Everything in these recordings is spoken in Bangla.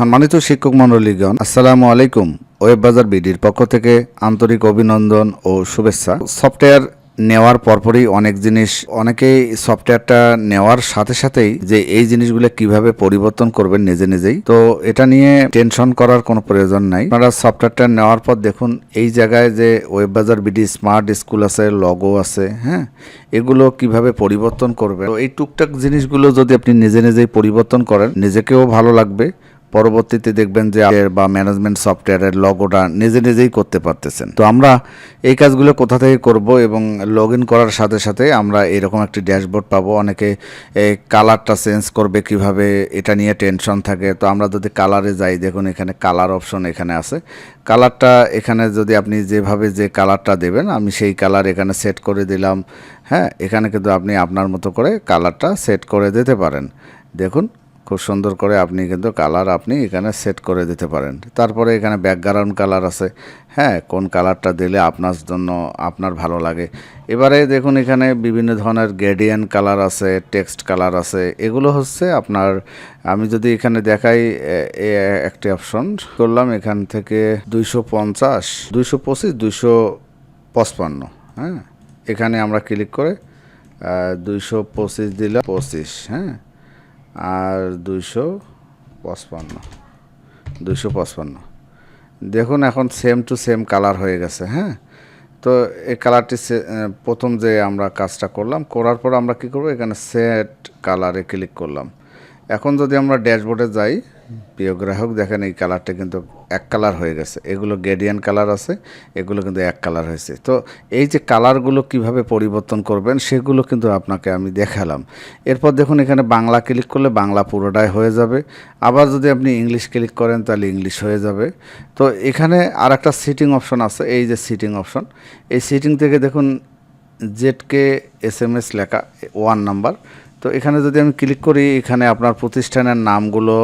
সম্মানিত শিক্ষক মণ্ডলীগণ, আসসালামু আলাইকুম ওয়েব বাজার বিডির পক্ষ থেকে আন্তরিক অভিনন্দন ও শুভেচ্ছা। সফটওয়্যার নেওয়ার পরপরই অনেক জিনিস, অনেকেই সফটওয়্যারটা নেওয়ার সাথে সাথেই যে এই জিনিসগুলো কীভাবে পরিবর্তন করবেন নিজে নিজেই, তো এটা নিয়ে টেনশন করার কোনো প্রয়োজন নাই। আপনারা সফটওয়্যারটা নেওয়ার পর দেখুন, এই জায়গায় যে web Bazar BD, smart school আছে, লগো আছে হ্যাঁ এগুলো কীভাবে পরিবর্তন করবেন? তো এই টুকটাক জিনিসগুলো যদি আপনি নিজে নিজেই পরিবর্তন করেন, নিজেকেও ভালো লাগবে। পরবর্তীতে দেখবেন যে বা ম্যানেজমেন্ট সফটওয়্যারের লগোটা নিজে নিজেই করতে পারতেছেন। তো আমরা এই কাজগুলো কোথা থেকে করব এবং লগ ইন করার সাথে সাথে আমরা এরকম একটি ড্যাশবোর্ড পাবো। অনেকে কালারটা চেঞ্জ করবে কীভাবে, এটা নিয়ে টেনশন থাকে। তো আমরা যদি কালারে যাই, দেখুন এখানে কালার অপশন এখানে আছে। কালারটা এখানে যদি আপনি যেভাবে যে কালারটা দেবেন, আমি সেই কালার এখানে সেট করে দিলাম। হ্যাঁ এখানে কিন্তু আপনি আপনার মতো করে কালারটা সেট করে দিতে পারেন। দেখুন খুব সুন্দর করে আপনি কিন্তু কালার আপনি এখানে সেট করে দিতে পারেন। তারপরে এখানে ব্যাকগ্রাউন্ড কালার আছে। হ্যাঁ কোন কালারটা দিলে আপনার জন্য আপনার ভালো লাগে। এবারে দেখুন এখানে বিভিন্ন ধরনের গ্রেডিয়েন্ট কালার আছে টেক্সট কালার আছে। এগুলো হচ্ছে আপনার, আমি যদি এখানে দেখাই একটি অপশন করলাম এখান থেকে দুইশো পঞ্চাশ, দুইশো পঁচিশ, দুইশো পঁচপান্ন। হ্যাঁ এখানে আমরা ক্লিক করে দুইশো পঁচিশ দিলাম পঁচিশ। হ্যাঁ আর দুইশো পঁচপান্ন। দুইশো পঁচপান্ন। দেখুন এখন সেম টু সেম কালার হয়ে গেছে হ্যাঁ? তো এই কালারটি প্রথম যে আমরা কাজটা করলাম, করার পর আমরা কি করব? এখানে সেট কালারে ক্লিক করলাম। এখন যদি আমরা ড্যাশবোর্ডে যাই প্রিয় গ্রাহক, দেখেন এই কালারটা কিন্তু এক কালার হয়ে গেছে। এগুলো গ্রেডিয়ান কালার আছে, এগুলো কিন্তু এক কালার হয়েছে। তো এই যে কালারগুলো কীভাবে পরিবর্তন করবেন, সেগুলো কিন্তু আপনাকে আমি দেখালাম। এরপর দেখুন, এখানে বাংলা ক্লিক করলে বাংলা পুরোটাই হয়ে যাবে। আবার যদি আপনি ইংলিশ ক্লিক করেন, তাহলে ইংলিশ হয়ে যাবে। তো এখানে আর একটা সিটিং অপশন আছে, এই যে সিটিং অপশন এই সিটিং থেকে দেখুন জেডকে এস এম এস লেখা ওয়ান নাম্বার তো এখানে যদি আমি ক্লিক করি, এখানে আপনার প্রতিষ্ঠানের নামগুলো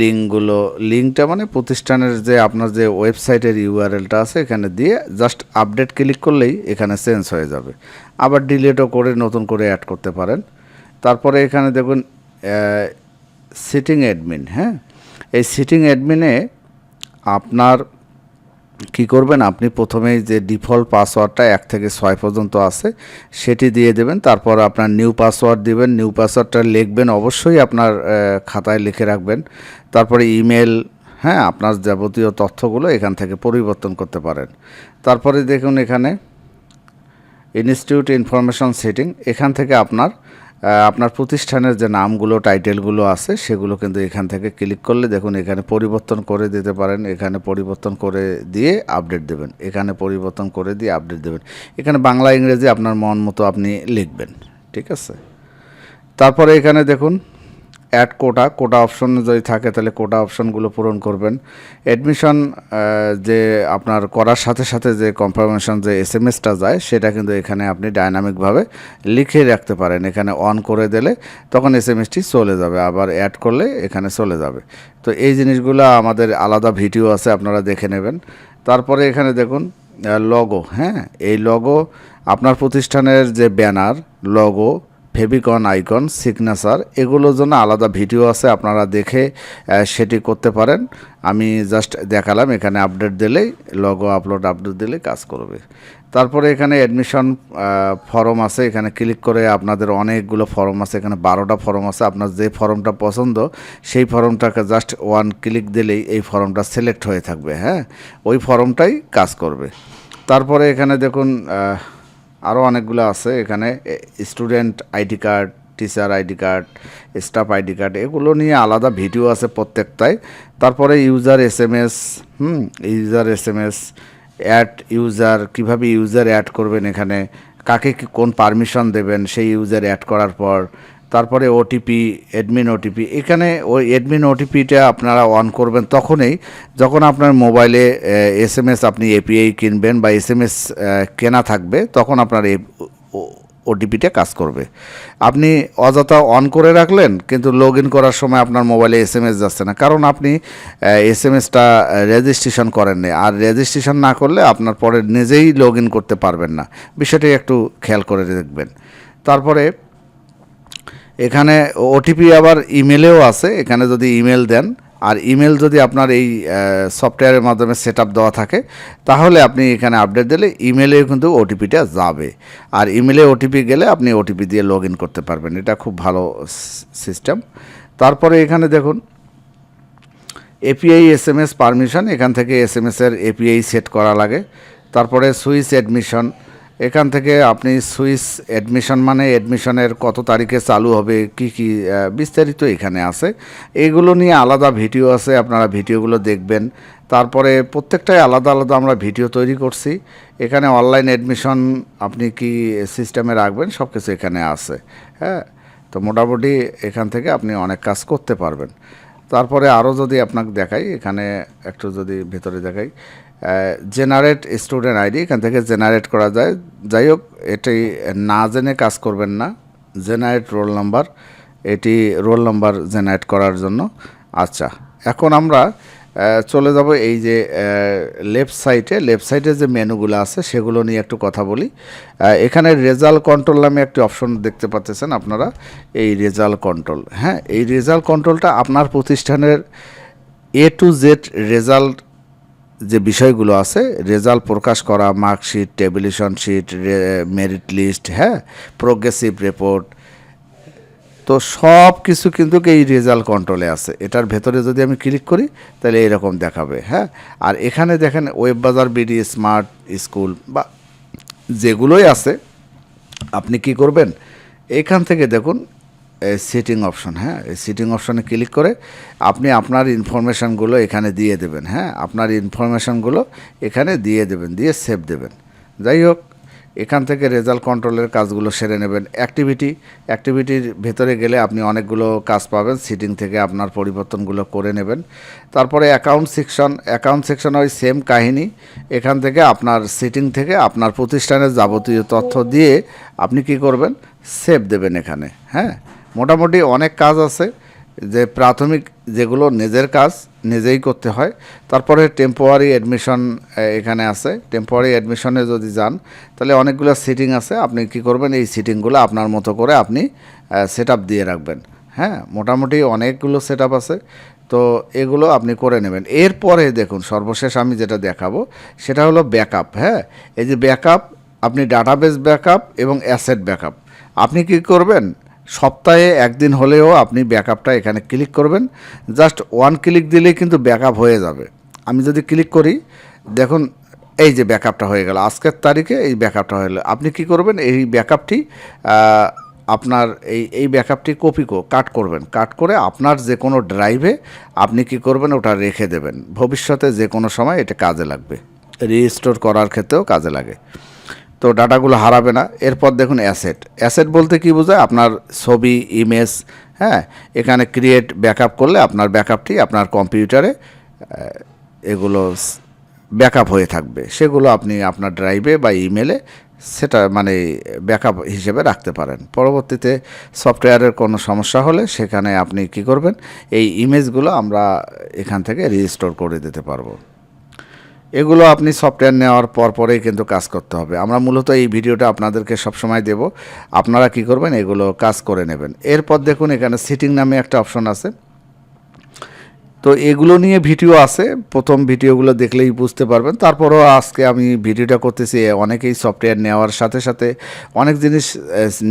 লিঙ্কগুলো, লিঙ্কটা মানে প্রতিষ্ঠানের যে আপনার যে ওয়েবসাইটের ইউআরএলটা আছে এখানে দিয়ে জাস্ট আপডেট ক্লিক করলেই এখানে চেঞ্জ হয়ে যাবে। আবার ডিলেটও করে নতুন করে অ্যাড করতে পারেন। তারপরে এখানে দেখুন সিটিং অ্যাডমিন হ্যাঁ? এই সিটিং অ্যাডমিনে আপনার কি করবেন? আপনি প্রথমেই যে ডিফল্ট পাসওয়ার্ডটা এক থেকে ছয় পর্যন্ত আছে, সেটি দিয়ে দেবেন। তারপর আপনার নিউ পাসওয়ার্ড দিবেন। নিউ পাসওয়ার্ডটা লিখবেন, অবশ্যই আপনার খাতায় লিখে রাখবেন। তারপরে ইমেল হ্যাঁ আপনার যাবতীয় তথ্যগুলো এখান থেকে পরিবর্তন করতে পারেন। তারপরে দেখুন এখানে, ইনস্টিটিউট ইনফরমেশন সেটিং, এখান থেকে আপনার আপনার প্রতিষ্ঠানের যে নামগুলো, টাইটেলগুলো আছে, সেগুলো কিন্তু এখান থেকে ক্লিক করলে দেখুন এখানে পরিবর্তন করে দিতে পারেন। এখানে পরিবর্তন করে দিয়ে আপডেট দেবেন। এখানে পরিবর্তন করে দিয়ে আপডেট দেবেন। এখানে বাংলা ইংরেজি আপনার মন মতো আপনি লিখবেন। ঠিক আছে? তারপরে এখানে দেখুন অ্যাড কোটা কোটা অপশন যদি থাকে তাহলে কোটা অপশনগুলো পূরণ করবেন। অ্যাডমিশন যে আপনার করার সাথে সাথে যে কনফার্মেশন যে এস এম এসটা যায়, সেটা কিন্তু এখানে আপনি ডাইনামিকভাবে লিখে রাখতে পারেন। এখানে অন করে দিলে তখন এস এম এসটি চলে যাবে, আবার অ্যাড করলে এখানে চলে যাবে। তো এই জিনিসগুলো আমাদের আলাদা ভিডিও আছে, আপনারা দেখে নেবেন। তারপরে এখানে দেখুন লগো হ্যাঁ? এই লগো আপনার প্রতিষ্ঠানের যে banner logo favicon icon, signature, এগুলোর জন্য আলাদা ভিডিও আছে, আপনারা দেখে সেটি করতে পারেন। আমি জাস্ট দেখালাম, এখানে আপডেট দিলেই লগো আপলোড আপডেট দিলেই কাজ করবে। তারপরে এখানে অ্যাডমিশন ফর্ম আছে, এখানে ক্লিক করে আপনাদের অনেকগুলো ফর্ম আছে, এখানে বারোটা ফর্ম আছে, আপনার যে ফর্মটা পছন্দ, সেই ফর্মটাকে জাস্ট ওয়ান ক্লিক দিলেই এই ফর্মটা সিলেক্ট হয়ে থাকবে হ্যাঁ? ওই ফর্মটাই কাজ করবে। তারপরে এখানে দেখুন আরও অনেকগুলো আছে এখানে student ID card teacher ID card staff ID card এগুলো নিয়ে আলাদা ভিডিও আছে প্রত্যেকটাই তারপরে ইউজার এস এম এস হুম user S M S add user কীভাবে ইউজার অ্যাড করবেন এখানে, কাকে কোন পারমিশন দেবেন, সেই ইউজার অ্যাড করার পর তারপরে ওটিপি অ্যাডমিন ওটিপি এখানে ওই অ্যাডমিন ওটিপিটা আপনারা অন করবেন তখনই যখন আপনার মোবাইলে এস এম এস আপনি এপিআই কিনবেন বা এস এম এস কেনা থাকবে, তখন আপনার এই ওটিপিটা কাজ করবে। আপনি অযথা অন করে রাখলেন, কিন্তু লগ ইন করার সময় আপনার মোবাইলে এস এম এস যাচ্ছে না। কারণ আপনি এস এম এসটা রেজিস্ট্রেশন করেননি আর রেজিস্ট্রেশন না করলে আপনার পরে নিজেই লগ ইন করতে পারবেন না। বিষয়টি একটু খেয়াল করে দেখবেন। তারপরে এখানে ওটিপি আবার ইমেলেও আছে, এখানে যদি ইমেল দেন। আর ইমেল যদি আপনার এই সফটওয়্যারের মাধ্যমে সেট দেওয়া থাকে, তাহলে আপনি এখানে আপডেট দিলে ইমেলেও কিন্তু ওটিপিটা যাবে। আর ইমেলে ওটিপি গেলে আপনি ওটিপি দিয়ে লগ করতে পারবেন। এটা খুব ভালো সিস্টেম তারপরে এখানে দেখুন API S M S permission এখান থেকে এস এম এসের এপিআই সেট করা লাগে। তারপরে সুইচ অ্যাডমিশন এখান থেকে আপনি সুইস অ্যাডমিশন মানে অ্যাডমিশনের কত তারিখে চালু হবে, কি কি বিস্তারিত এখানে আছে। এগুলো নিয়ে আলাদা ভিডিও আছে, আপনারা ভিডিওগুলো দেখবেন। তারপরে প্রত্যেকটাই আলাদা আলাদা আমরা ভিডিও তৈরি করছি। এখানে অনলাইন অ্যাডমিশন আপনি কি সিস্টেমে রাখবেন সব কিছু এখানে আছে। হ্যাঁ তো মোটামুটি এখান থেকে আপনি অনেক কাজ করতে পারবেন। তারপরে আরও যদি আপনাকে দেখাই, এখানে একটু যদি ভেতরে দেখাই। জেনারেট স্টুডেন্ট আইডি এখান থেকে জেনারেট করা যায়। যাই হোক, এটি না জেনে কাজ করবেন না। জেনারেট রোল নাম্বার এটি রোল নাম্বার জেনারেট করার জন্য। আচ্ছা এখন আমরা চলে যাব এই যে লেফট সাইডে লেফট সাইডে যে মেনুগুলো আছে, সেগুলো নিয়ে একটু কথা বলি। এখানে রেজাল্ট কন্ট্রোল নামে একটি অপশন দেখতে পাচ্ছেন আপনারা, এই রেজাল্ট কন্ট্রোল হ্যাঁ এই রেজাল্ট কন্ট্রোলটা আপনার প্রতিষ্ঠানের এ টু জেড রেজাল্ট যে বিষয়গুলো আছে, রেজাল্ট প্রকাশ করা, marksheet, tabulation sheet merit list হ্যাঁ প্রোগ্রেসিভ রিপোর্ট, তো সব কিছু কিন্তু এই রেজাল্ট কন্ট্রোলে আছে। এটার ভেতরে যদি আমি ক্লিক করি, তাহলে এরকম দেখাবে হ্যাঁ। আর এখানে দেখেন web Bazar BD, smart school বা যেগুলোই আছে, আপনি কি করবেন? এখান থেকে দেখুন সিটিং অপশন হ্যাঁ? সিটিং অপশনে ক্লিক করে আপনি আপনার ইনফরমেশানগুলো এখানে দিয়ে দেবেন হ্যাঁ? আপনার ইনফরমেশানগুলো এখানে দিয়ে দেবেন, দিয়ে সেভ দেবেন। যাই হোক, এখান থেকে রেজাল্ট কন্ট্রোলের কাজগুলো সেরে নেবেন। অ্যাক্টিভিটি অ্যাক্টিভিটির ভেতরে গেলে আপনি অনেকগুলো কাজ পাবেন। সিটিং থেকে আপনার পরিবর্তনগুলো করে নেবেন। তারপরে অ্যাকাউন্ট সেকশন অ্যাকাউন্ট সেকশন ওই সেম কাহিনী। এখান থেকে আপনার সিটিং থেকে আপনার প্রতিষ্ঠানের যাবতীয় তথ্য দিয়ে আপনি কি করবেন? সেভ দেবেন এখানে হ্যাঁ? মোটামুটি অনেক কাজ আছে, যে প্রাথমিক যেগুলো নিজের কাজ নিজেই করতে হয়। তারপরে টেম্পোয়ারি অ্যাডমিশন এখানে আছে। টেম্পোয়ারি অ্যাডমিশনে যদি যান, তাহলে অনেকগুলো সিটিং আছে। আপনি কি করবেন? এই সিটিংগুলো আপনার মতো করে আপনি সেট দিয়ে রাখবেন। হ্যাঁ মোটামুটি অনেকগুলো সেট আছে। তো এগুলো আপনি করে নেবেন। এরপরে দেখুন, সর্বশেষ আমি যেটা দেখাবো, সেটা হলো ব্যাকআপ হ্যাঁ? এই যে ব্যাকআপ আপনি ডাটাবেস ব্যাকআপ এবং অ্যাসেট ব্যাকআপ আপনি কি করবেন? সপ্তাহে একদিন হলেও আপনি ব্যাকআপটা এখানে ক্লিক করবেন। জাস্ট ওয়ান ক্লিক দিলেই কিন্তু ব্যাকআপ হয়ে যাবে। আমি যদি ক্লিক করি, দেখুন, এই যে ব্যাকআপটা হয়ে গেল। আজকের তারিখে এই ব্যাকআপটা হয়ে গেল। আপনি কি করবেন? এই ব্যাকআপটি আপনার এই এই ব্যাকআপটি কপি কাট করবেন। কাট করে আপনার যে কোনো ড্রাইভে আপনি কি করবেন, ওটা রেখে দেবেন। ভবিষ্যতে যে কোনো সময় এটা কাজে লাগবে। রিস্টোর করার ক্ষেত্রেও কাজে লাগে। তো ডাটাগুলো হারাবে না। এরপর দেখুন অ্যাসেট অ্যাসেট বলতে কি বোঝায়? আপনার ছবি ইমেজ হ্যাঁ? এখানে ক্রিয়েট ব্যাকআপ করলে আপনার ব্যাকআপটি আপনার কম্পিউটারে এগুলো ব্যাকআপ হয়ে থাকবে। সেগুলো আপনি আপনার ড্রাইভে বা ইমেলে সেটা মানে ব্যাকআপ হিসেবে রাখতে পারেন। পরবর্তীতে সফটওয়্যারের কোনো সমস্যা হলে সেখানে আপনি কি করবেন? এই ইমেজগুলো আমরা এখান থেকে রিস্টোর করে দিতে পারব। এগুলো আপনি সফটওয়্যার নেওয়ার পর পরেই কিন্তু কাজ করতে হবে। আমরা মূলত এই ভিডিওটা আপনাদেরকে সবসময় দেব। আপনারা কি করবেন? এগুলো কাজ করে নেবেন। এরপর দেখুন এখানে সিটিং নামে একটা অপশন আছে। তো এগুলো নিয়ে ভিডিও আছে, প্রথম ভিডিওগুলো দেখলেই বুঝতে পারবেন। তারপরও আজকে আমি ভিডিওটা করতেছি, অনেকেই সফটওয়্যার নেওয়ার সাথে সাথে অনেক জিনিস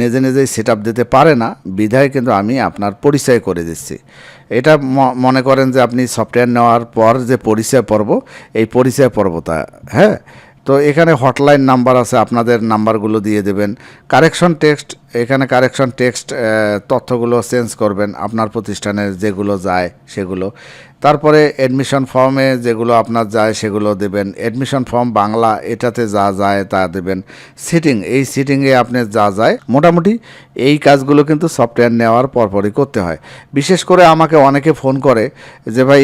নিজে নিজেই সেট দিতে পারে না, বিধায় কিন্তু আমি আপনার পরিচয় করে দিচ্ছি। এটা মনে করেন যে আপনি সফটওয়্যার নেওয়ার পর যে পরিচয় পর্ব, এই পরিচয় পর্বটা হ্যাঁ? তো এখানে হটলাইন নাম্বার আছে, আপনাদের নাম্বারগুলো দিয়ে দেবেন। কারেকশন টেক্সট এখানে কারেকশন টেক্সট তথ্যগুলো চেঞ্জ করবেন, আপনার প্রতিষ্ঠানের যেগুলো যায় সেগুলো। তারপরে অ্যাডমিশন ফর্মে যেগুলো আপনার যায় সেগুলো দেবেন। অ্যাডমিশন ফর্ম বাংলা, এটাতে যা যায় তা দেবেন। সিটিং এই সিটিংয়ে আপনি যা যায়, মোটামুটি এই কাজগুলো কিন্তু সফটওয়্যার নেওয়ার পরপরই করতে হয়। বিশেষ করে আমাকে অনেকে ফোন করে যে, ভাই,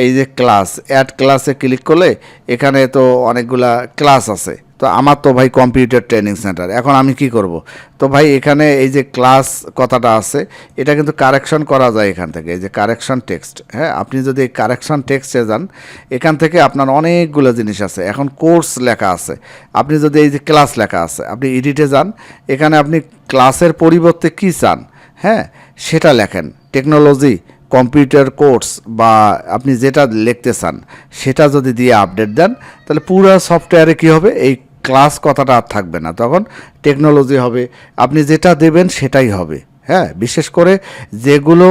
এই যে ক্লাস অ্যাড ক্লাসে ক্লিক করলে এখানে তো অনেকগুলা ক্লাস আছে। তো আমার তো ভাই কম্পিউটার ট্রেনিং সেন্টার এখন আমি কি করব? তো ভাই, এখানে এই যে ক্লাস কথাটা আছে, এটা কিন্তু কারেকশন করা যায় এখান থেকে, এই যে কারেকশন টেক্সট হ্যাঁ আপনি যদি কারেকশন টেক্সটে যান, এখান থেকে আপনার অনেকগুলো জিনিস আছে। এখন কোর্স লেখা আছে। আপনি যদি এই যে ক্লাস লেখা আছে, আপনি এডিটে যান, এখানে আপনি ক্লাসের পরিবর্তে কী চান? হ্যাঁ সেটা লেখেন। টেকনোলজি কম্পিউটার কোর্স বা আপনি যেটা লিখতে চান, সেটা যদি দিয়ে আপডেট দেন, তাহলে পুরো সফটওয়্যারে কী হবে? এই ক্লাস কথাটা আর থাকবে না। তখন টেকনোলজি হবে, আপনি যেটা দেবেন সেটাই হবে। হ্যাঁ বিশেষ করে যেগুলো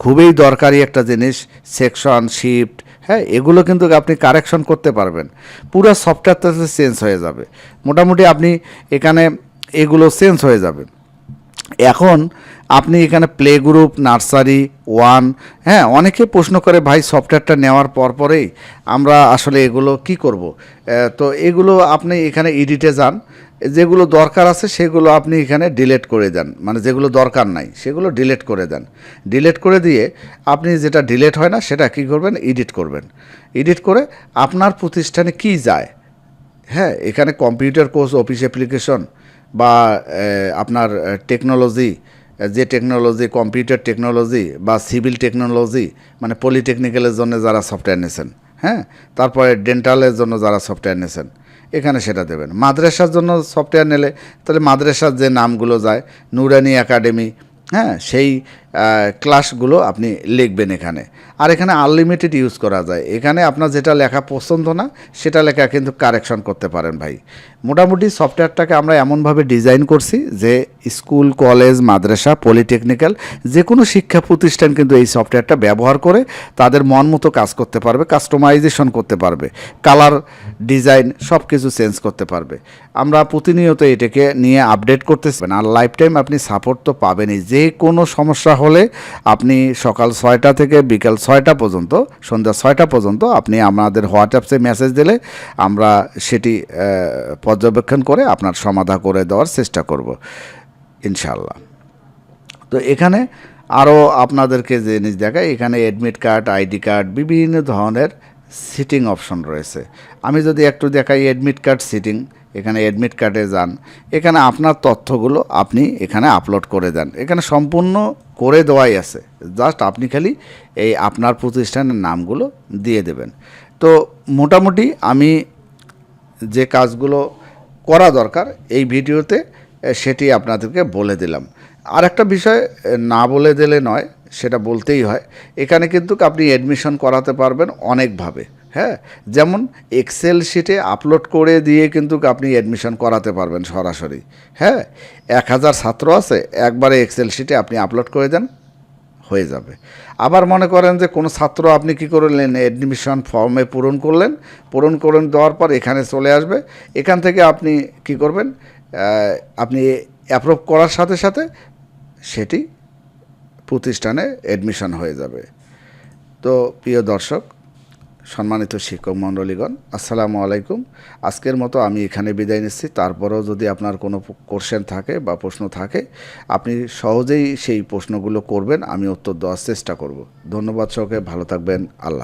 খুবই দরকারি একটা জিনিস সেকশন শিফট হ্যাঁ এগুলো কিন্তু আপনি কারেকশন করতে পারবেন। পুরো সফটওয়্যারটা চেঞ্জ হয়ে যাবে। মোটামুটি আপনি এখানে এগুলো চেঞ্জ হয়ে যাবে। এখন আপনি এখানে প্লে গ্রুপ নার্সারি ওয়ান হ্যাঁ অনেকে প্রশ্ন করে, ভাই সফটওয়্যারটা নেওয়ার পর পরেই আমরা আসলে এগুলো কি করব? তো এগুলো আপনি এখানে এডিটে যান। যেগুলো দরকার আছে, সেগুলো আপনি এখানে ডিলেট করে দেন। মানে যেগুলো দরকার নাই, সেগুলো ডিলেট করে দেন। ডিলেট করে দিয়ে আপনি যেটা ডিলেট হয় না, সেটা কি করবেন? এডিট করবেন। এডিট করে আপনার প্রতিষ্ঠানে কি যায়? হ্যাঁ এখানে কম্পিউটার কোর্স অফিস অ্যাপ্লিকেশন বা আপনার টেকনোলজি যে টেকনোলজি কম্পিউটার টেকনোলজি বা সিভিল টেকনোলজি মানে পলিটেকনিক্যালের জন্য যারা সফটওয়্যার নিয়েছেন হ্যাঁ? তারপরে ডেন্টালের জন্য যারা সফটওয়্যার নিয়েছেন এখানে সেটা দেবেন। মাদ্রাসার জন্য সফটওয়্যার নিলে, তাহলে মাদ্রাসার যে নামগুলো যায়, নুরানি একাডেমি হ্যাঁ? সেই ক্লাসগুলো আপনি লিখবেন এখানে। আর এখানে আনলিমিটেড ইউজ করা যায়। এখানে আপনার যেটা লেখা পছন্দ না, সেটা লেখা কিন্তু কারেকশন করতে পারেন ভাই। মোটামুটি সফটওয়্যারটাকে আমরা এমনভাবে ডিজাইন করছি যে স্কুল কলেজ মাদ্রাসা পলিটেকনিক্যাল যে কোনো শিক্ষা প্রতিষ্ঠান কিন্তু এই সফটওয়্যারটা ব্যবহার করে তাদের মন মতো কাজ করতে পারবে কাস্টমাইজেশন করতে পারবে কালার ডিজাইন সব কিছু চেঞ্জ করতে পারবে। আমরা প্রতিনিয়ত এটাকে নিয়ে আপডেট করতেছি। আর লাইফ টাইম আপনি সাপোর্ট তো পাবেনই। যে কোনো সমস্যা হলে আপনি সকাল ছয়টা থেকে বিকাল ছয়টা পর্যন্ত, সন্ধ্যা ছয়টা পর্যন্ত আপনি আমাদের হোয়াটসঅ্যাপসে মেসেজ দিলে আমরা সেটি পর্যবেক্ষণ করে আপনার সমাধা করে দেওয়ার চেষ্টা করব ইনশাল্লাহ তো এখানে আরও আপনাদেরকে যে জিনিস দেখায় এখানে অ্যাডমিট কার্ড, আইডি কার্ড, বিভিন্ন ধরনের সিটিং অপশন রয়েছে। আমি যদি একটু দেখাই অ্যাডমিট কার্ড সিটিং, এখানে অ্যাডমিট কার্ডে যান, এখানে আপনার তথ্যগুলো আপনি এখানে আপলোড করে দেন। এখানে সম্পূর্ণ করে দেওয়াই আছে। জাস্ট আপনি খালি এই আপনার প্রতিষ্ঠানের নামগুলো দিয়ে দেবেন। তো মোটামুটি আমি যে কাজগুলো করা দরকার এই ভিডিওতে সেটি আপনাদেরকে বলে দিলাম। আর একটা বিষয় না বলে দিলে নয়, সেটা বলতেই হয়। এখানে কিন্তু আপনি অ্যাডমিশন করাতে পারবেন অনেকভাবে। হ্যাঁ যেমন এক্সেল শিটে আপলোড করে দিয়ে কিন্তু আপনি অ্যাডমিশন করাতে পারবেন সরাসরি। হ্যাঁ এক হাজার ছাত্র আছে, একবারে এক্সেল শিটে আপনি আপলোড করে দেন, হয়ে যাবে। আবার মনে করেন যে কোনো ছাত্র আপনি কি করলেন অ্যাডমিশন ফর্মে পূরণ করলেন, পূরণ করে দেওয়ার পর এখানে চলে আসবে। এখান থেকে আপনি কি করবেন আপনি অ্যাপ্রুভ করার সাথে সাথে সেটি প্রতিষ্ঠানে অ্যাডমিশন হয়ে যাবে। তো প্রিয় দর্শক সম্মানিত শিক্ষক মণ্ডলীগণ, আসসালামু আলাইকুম। আজকের মতো আমি এখানে বিদায় নিচ্ছি। তারপরেও যদি আপনার কোনো কোশ্চেন থাকে বা প্রশ্ন থাকে, আপনি সহজেই সেই প্রশ্নগুলো করবেন, আমি উত্তর দেওয়ার চেষ্টা করব। ধন্যবাদ সহকে ভালো থাকবেন। আল্লাহ